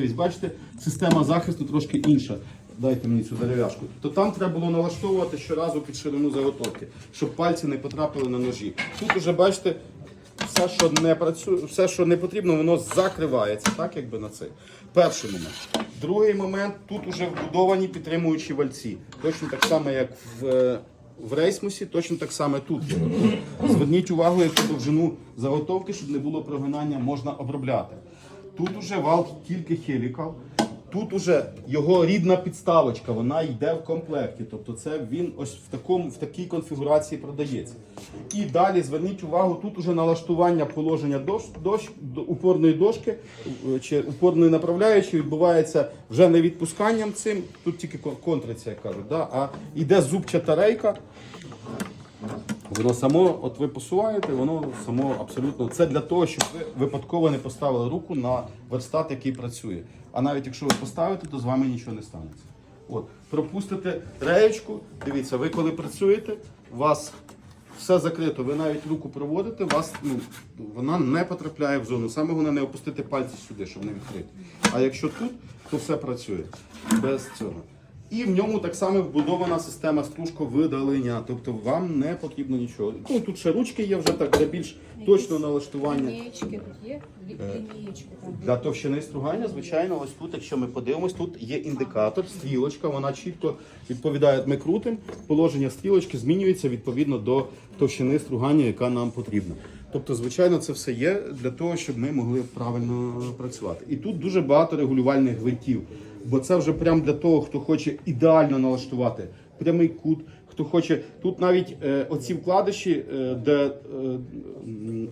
Бачите, система захисту трошки інша. Дайте мені цю дерев'яшку. То там треба було налаштовувати щоразу під ширину заготовки, щоб пальці не потрапили на ножі. Тут уже бачите, все, що не працює, все, що не потрібно, воно закривається, так якби на це. Перший момент. Другий момент тут уже вбудовані підтримуючі вальці. Точно так само, як в, в рейсмусі, точно так само тут. Зверніть увагу, яку довжину заготовки, щоб не було прогинання, можна обробляти. Тут уже вал тільки хелікал. Тут уже його рідна підставочка, вона йде в комплекті. Тобто це він ось в такому в такій конфігурації продається. І далі зверніть увагу, тут уже налаштування положення дош, дош, до- упорної дошки е, чи упорної направляючої відбувається вже не відпусканням цим, тут тільки кон- контриться, як кажуть, да? а йде зубчата рейка. Воно само, от ви посуваєте, воно само абсолютно. Це для того, щоб ви випадково не поставили руку на верстат, який працює. А навіть якщо ви поставите, то з вами нічого не станеться. От, пропустите реєчку, дивіться, ви коли працюєте, у вас все закрито, ви навіть руку проводите, вас, ну, вона не потрапляє в зону. Саме головне не опустити пальці сюди, щоб не відкрити. А якщо тут, то все працює без цього. І в ньому так само вбудована система стружковидалення, тобто вам не потрібно нічого. Ну тут ще ручки є вже так для більш точного налаштування. Лінієчки тут є? Лі- Лінієчки там. Для товщини стругання, звичайно, ось тут, якщо ми подивимось, тут є індикатор, стрілочка, вона чітко відповідає, ми крутимо, положення стрілочки змінюється відповідно до товщини стругання, яка нам потрібна. Тобто, звичайно, це все є для того, щоб ми могли правильно працювати. І тут дуже багато регулювальних гвинтів, бо це вже прям для того, хто хоче ідеально налаштувати прямий кут. Хто хоче, тут навіть е, оці вкладиші, е, де е,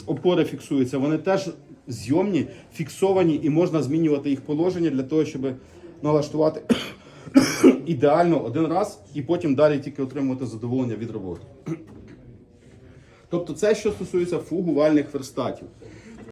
опори фіксуються, вони теж зйомні, фіксовані і можна змінювати їх положення для того, щоб налаштувати ідеально один раз і потім далі тільки отримувати задоволення від роботи. Тобто це що стосується фугувальних верстатів.